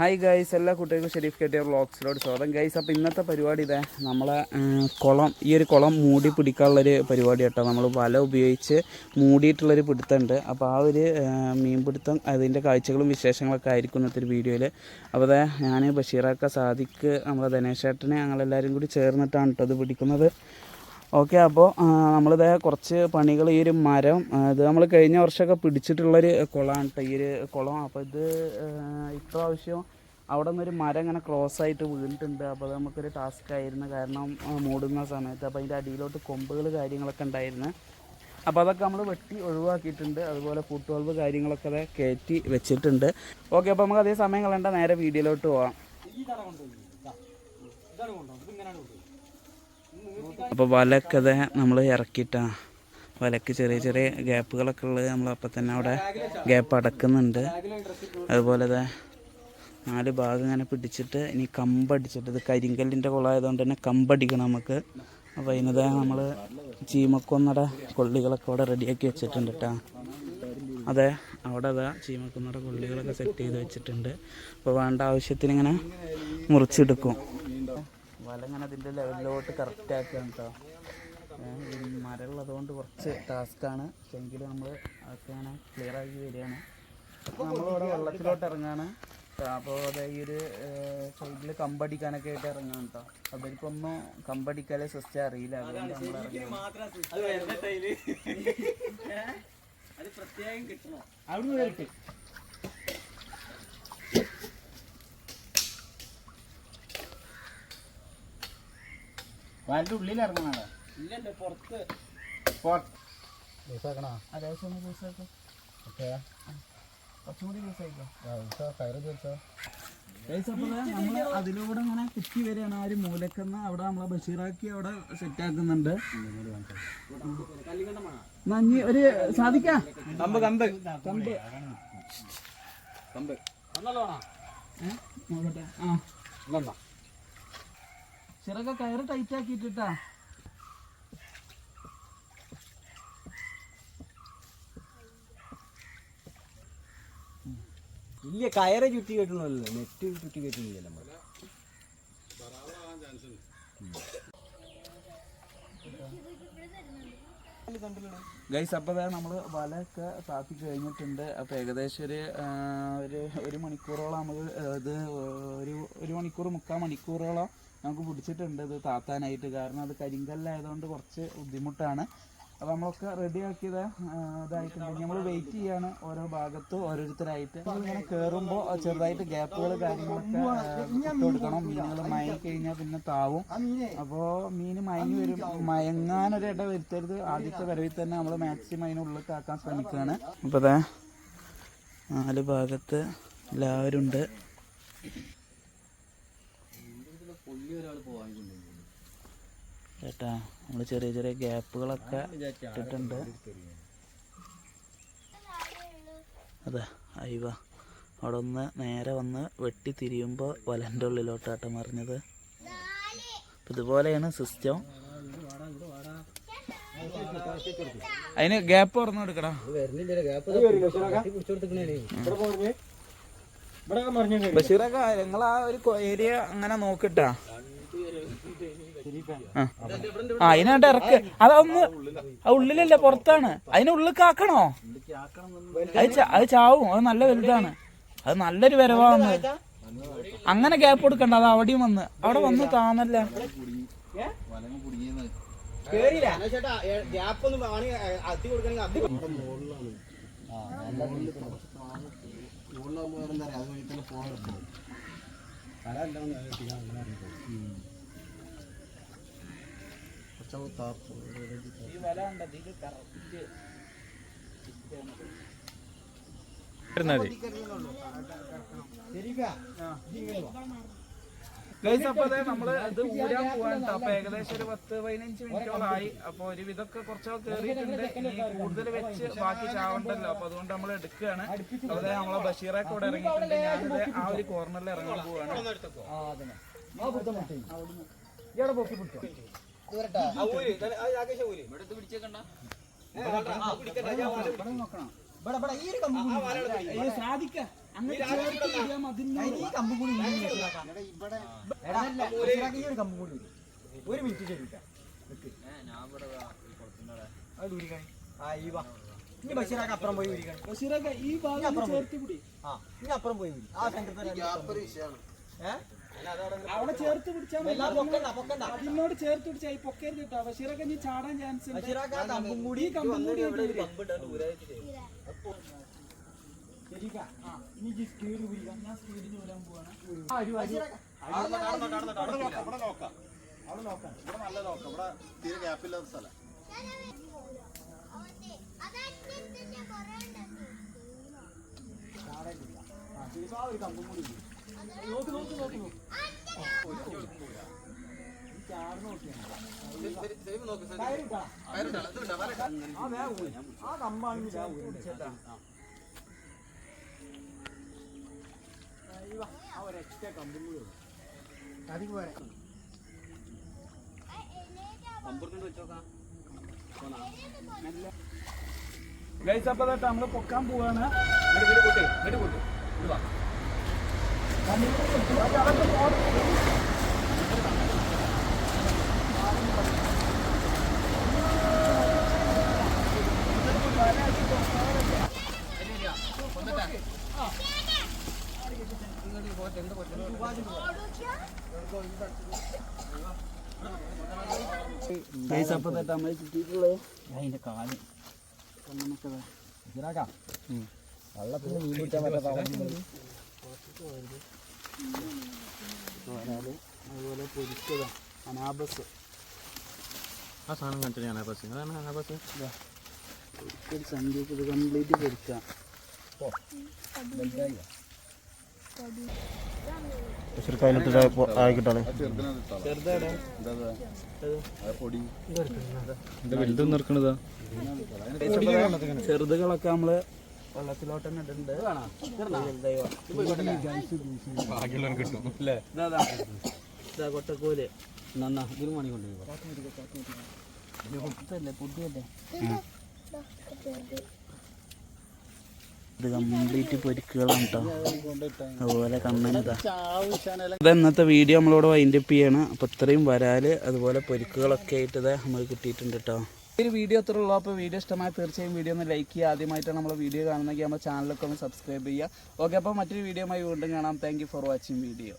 Hi guys എല്ലാ കുട്ടികൾക്കും ഷെരീഫ് കെട്ടിയ വ്ളോഗ്സിലോട് സ്വാഗതം. ഗൈസ് അപ്പോൾ ഇന്നത്തെ പരിപാടി ഇതേ നമ്മളെ കുളം ഈ ഒരു കുളം മൂടി പിടിക്കാനുള്ളൊരു പരിപാടി കേട്ടോ. നമ്മൾ വല ഉപയോഗിച്ച് മൂടിയിട്ടുള്ളൊരു പിടുത്തമുണ്ട്. അപ്പോൾ ആ ഒരു മീൻ മീൻപിടുത്തം അതിന്റെ കാഴ്ചകളും വിശേഷങ്ങളൊക്കെ ആയിരിക്കും ഇന്നത്തെ ഒരു വീഡിയോയിൽ. അപ്പോൾ അതെ ഞാൻ ബഷീറാക്ക സാദിക്ക് നമ്മളെ ധനേഷേട്ടനെ ഞങ്ങളെല്ലാവരും കൂടി ചേർന്നിട്ടാണ് കേട്ടോ അത് പിടിക്കുന്നത്. ഓക്കെ അപ്പോൾ നമ്മളിത് കുറച്ച് പണികൾ ഈ ഒരു മരം ഇത് നമ്മൾ കഴിഞ്ഞ വർഷമൊക്കെ പിടിച്ചിട്ടുള്ളൊരു കുളമാണ് കേട്ടോ ഈ ഒരു കുളം. അപ്പോൾ ഇത് ഇപ്രാവശ്യം അവിടെ നിന്നൊരു മരം ഇങ്ങനെ ക്രോസ് ആയിട്ട് വീണിട്ടുണ്ട്. അപ്പോൾ അത് നമുക്കൊരു ടാസ്ക് ആയിരുന്നു. കാരണം മൂടുന്ന സമയത്ത്. അപ്പോൾ അതിന്റെ അടിയിലോട്ട് കൊമ്പുകൾ കാര്യങ്ങളൊക്കെ ഉണ്ടായിരുന്നു. അപ്പോൾ അതൊക്കെ നമ്മൾ വെട്ടി ഒഴിവാക്കിയിട്ടുണ്ട്. അതുപോലെ ഫുട്ബോൾവ് കാര്യങ്ങളൊക്കെ അത് കയറ്റി വെച്ചിട്ടുണ്ട്. ഓക്കെ അപ്പോൾ നമുക്ക് അതേ സമയം കളണ്ട നേരെ വീഡിയോയിലോട്ട് പോവാം. അപ്പോൾ വലക്കത് നമ്മൾ ഇറക്കിയിട്ടാ. വലക്ക് ചെറിയ ചെറിയ ഗ്യാപ്പുകളൊക്കെ ഉള്ളത് നമ്മൾ അപ്പൊ തന്നെ അവിടെ ഗ്യാപ്പ് അടക്കുന്നുണ്ട്. അതുപോലെ തന്നെ നാല് ഭാഗം ഇങ്ങനെ പിടിച്ചിട്ട് ഇനി കമ്പടിച്ചിട്ട് ഇത് കരിങ്കല്ലിന്റെ കുളമായതുകൊണ്ട് തന്നെ കമ്പടിക്കണം നമുക്ക്. അപ്പോൾ അതിനത് നമ്മൾ ചീമക്കൊന്നട കൊള്ളികളൊക്കെ അവിടെ റെഡിയാക്കി വെച്ചിട്ടുണ്ട് കേട്ടോ അതെ അവിടെ അതാ ചീമക്കുന്നട കൊള്ളികളൊക്കെ സെറ്റ് ചെയ്ത് വെച്ചിട്ടുണ്ട്. അപ്പോൾ വേണ്ട ആവശ്യത്തിന് ഇങ്ങനെ മുറിച്ചെടുക്കും. വല ഇങ്ങനെ അതിന്റെ ലെവലിലോട്ട് കറക്റ്റ് ആക്കുകയാണ് കേട്ടോ മരമുള്ളതുകൊണ്ട് കുറച്ച് ടാസ്ക്കാണ് എങ്കിലും നമ്മൾ അതൊക്കെ ഇങ്ങനെ ക്ലിയർ ആക്കി വരികയാണ്. അപ്പോൾ നമ്മളിവിടെ വെള്ളത്തിലോട്ട് ഇറങ്ങാണ്. അപ്പോൾ അത് ഈ ഒരു സൈഡിൽ കമ്പടിക്കാനൊക്കെ ആയിട്ട് ഇറങ്ങാൻ കേട്ടോ അവർക്കൊന്നും കമ്പടിക്കാതെ സിസ്റ്റം അറിയില്ല. അതുകൊണ്ട് നമ്മൾ ഇറങ്ങുകയാണ് അവിടുന്ന് വരട്ടെ. വയലിന്റെ ഉള്ളിൽ ഇറങ്ങണോ ഇല്ലല്ലോ പുറത്ത്. ലൂസാക്കണോ അത്യാവശ്യം ഒന്ന് ലൂസാക്കോ ഓക്കെ. കുറച്ചും കൂടി ലൂസായിക്കോ കയറി തീർച്ചോ നമ്മൾ അതിലൂടെ ഇങ്ങനെ കുത്തി വരികയാണ്. ആ ഒരു മൂലക്കെന്ന് അവിടെ നമ്മളെ ബഷീറാക്കി അവിടെ സെറ്റ് ആക്കുന്നുണ്ട്. നന്ദി ഒരു സാധിക്കാ? കമ്പ് കമ്പ് കമ്പ് കമ്പ് ഏ? നോക്കട്ടെ. ആ. ചിറക കയറ് ടൈറ്റ് ആക്കിയിട്ടാ ഇല്ല കയറ് ചുറ്റി കെട്ടണമല്ലോ നെറ്റ് ചുറ്റി കെട്ടുന്നില്ല നമ്മൾ ഗൈസ് അപ്പോൾ നമ്മൾ വലയൊക്കെ താത്തി കഴിഞ്ഞിട്ടുണ്ട്. അപ്പോൾ ഏകദേശം ഒരു ഒരു ഒരു മണിക്കൂറോളം നമുക്ക് ഇത് ഒരു ഒരു മണിക്കൂർ മുക്കാൽ മണിക്കൂറോളം നമുക്ക് പിടിച്ചിട്ടുണ്ട് ഇത് താത്താനായിട്ട്. കാരണം അത് കരിങ്കല്ലായതുകൊണ്ട് കുറച്ച് ബുദ്ധിമുട്ടാണ്. അപ്പോൾ നമ്മളൊക്കെ റെഡി ആക്കിയത് ആ, ഇതായിട്ടുണ്ട്. നമ്മൾ വെയിറ്റ് ചെയ്യാണ് ഓരോ ഭാഗത്ത് ഓരോരുത്തരായിട്ട്. ഇങ്ങനെ കയറുമ്പോൾ ചെറുതായിട്ട് ഗ്യാപ്പുകൾ കാര്യങ്ങളൊക്കെ കൊടുക്കണം. മീനുകൾ മയങ്ങി കഴിഞ്ഞാൽ പിന്നെ താവും. അപ്പോൾ മീൻ മയങ്ങി വരും. മയങ്ങാനൊരു ഇട വരുത്തരുത്. ആദ്യത്തെ വരവിൽ തന്നെ നമ്മൾ മാക്സിമം അതിനുള്ളിൽ ആക്കാൻ ശ്രമിക്കുകയാണ് അപ്പോൾ അതാ നാല് ഭാഗത്ത് എല്ലാവരും ഉണ്ട് ചേട്ടാ നമ്മൾ ചെറിയ ചെറിയ ഗ്യാപ്പുകളൊക്കെ ഇട്ടിട്ടുണ്ട്. അതെ അയവ. അവിടെ ഒന്ന് നേരെ വന്ന് വെട്ടി തിരിയുമ്പോൾ വലന്റെ ഉള്ളിലോട്ടാട്ടം മറിഞ്ഞത്. ഇതുപോലെയാണ് സിസ്റ്റം. അതിന് ഗ്യാപ്പ് തുറന്നു കൊടുക്കടാ. ബഷീറൊക്കെ നിങ്ങൾ ആ ഒരു ഏരിയ അങ്ങനെ നോക്കിട്ടാ? ആ. അതിനായിട്ട് ഇറക്ക്. അതൊന്ന് ആ ഉള്ളിലല്ല പുറത്താണ്. അതിനുള്ളിൽ കാക്കണോ? അത് അത് ചാവും. അത് നല്ല വലുതാണ്. അത് നല്ലൊരു വരവാന്ന്. അങ്ങനെ ഗ്യാപ്പ് കൊടുക്കണ്ട അത് അവിടെയും വന്ന്. അവിടെ വന്ന് താന്നല്ല. ഈ വല കണ്ടത് ഇത് കറക്റ്റ് ഗൈസ് അപ്പൊ അതെ നമ്മൾ ഇത് ഊരാൻ പോവാണ്. അപ്പൊ ഏകദേശം ഒരു പത്ത് പതിനഞ്ച് മിനിറ്റോളായി അപ്പൊ ഒരു വിധമൊക്കെ കുറച്ചൊക്കെ കേറിയിട്ടുണ്ട്. ഇനി കൂടുതൽ വെച്ച് ബാക്കി ചാവണ്ടല്ലോ. അപ്പൊ അതുകൊണ്ട് നമ്മൾ എടുക്കുകയാണ് അതെ നമ്മളെ ബഷീറൊക്കെ ഇവിടെ ഇറങ്ങിയിട്ടുണ്ട്. ഞാനിത് ആ ഒരു കോർണറിൽ ഇറങ്ങാൻ പോവാണ്. ഇയാളെ പൊക്കി പിടിച്ചോ ഇവിടെ പിടിച്ചേക്കണ്ട. ഒരു മിനിറ്റ് ശരിക്കാം അത് ഊരിക്കണി. ആ ഈ വാ. ഇനി ബഷീറാക്ക് അപ്പുറം പോയി വിളിക്കണം ബഷീറൊക്കെ ഈ ഭാഗം ചേർത്ത് പിടി ആ ഇനി അപ്പുറം പോയി ആ സെന്ററിൽ ഏഹ് അവിടെ ചേർത്ത് പിടിച്ചാൽ എല്ലാം പൊക്കണ്ട പൊക്കണ്ട. അതിനോട് ചേർത്ത് പിടിച്ചാൽ ഈ പൊക്കരുത് കേട്ടോ. ബഷീറൊക്കെ നീ ചാടാൻ ചാൻസ് ഉണ്ട്. കമ്പും കൂടി ഈ കമ്പും കൂടി ഒരു കമ്പ് ഇനി കൂടി. നോക്ക് നോക്ക് നോക്ക് നോക്ക് ആ കമ്പാണെങ്കിൽ. ആ, വാ. ഒരൊറ്റ കമ്പും കൂടി. അതിക്ക് പോരെ ഗൈസ് അപ്പൊ നമ്മൾ പൊക്കാൻ പോവാണ് കൂട്ടി അപ്പൊ തൊട്ട് നമ്മൾ ചുറ്റിട്ടുള്ളത് അതിന്റെ കാൽ ഇതിനാക്കാം വള്ളത്തിൽ പറ്റാത്ത അതുപോലെ പൊരിച്ചതാ അനാബസ്. ആ സാധനം കണ്ടിട്ട് അനാബസ്? അതാണ് ആ ബസ് ഒരു സന്ധ്യക്ക് ഇത് കംപ്ലീറ്റ് പൊരിക്കാം. ചെറുതുകളൊക്കെ നമ്മൾ വെള്ളത്തിലോട്ട് തന്നെ ഇടുന്നുണ്ട് ഇതാ ഇതാ കൊട്ടക്കോൽ. നന്നാ ഇതിന് മണി കൊണ്ടുപോയി പുതിയല്ലേ? ഇത് കംപ്ലീറ്റ് പൊരിക്കുകളാണ് കേട്ടോ അതുപോലെ കണ്ണനിതാ ഇന്നത്തെ വീഡിയോ നമ്മളോട് വൈൻഡപ്പ് ചെയ്യണം. അപ്പോൾ ഇത്രയും വരാൽ അതുപോലെ പൊരിക്കുകളൊക്കെ ആയിട്ട് ഇത് നമ്മൾ കിട്ടിയിട്ടുണ്ട് കേട്ടോ ഒരു വീഡിയോ അത്ര ഉള്ളൂ. അപ്പോൾ വീഡിയോ ഇഷ്ടമായി തീർച്ചയായും വീഡിയോ ഒന്ന് ലൈക്ക് ചെയ്യുക. ആദ്യമായിട്ടാണ് നമ്മൾ വീഡിയോ കാണുന്നെങ്കിൽ നമ്മുടെ ചാനലൊക്കെ ഒന്ന് സബ്സ്ക്രൈബ് ചെയ്യുക. ഓക്കെ അപ്പോൾ മറ്റൊരു വീഡിയോയുമായി വീണ്ടും കാണാം. Thank for watching video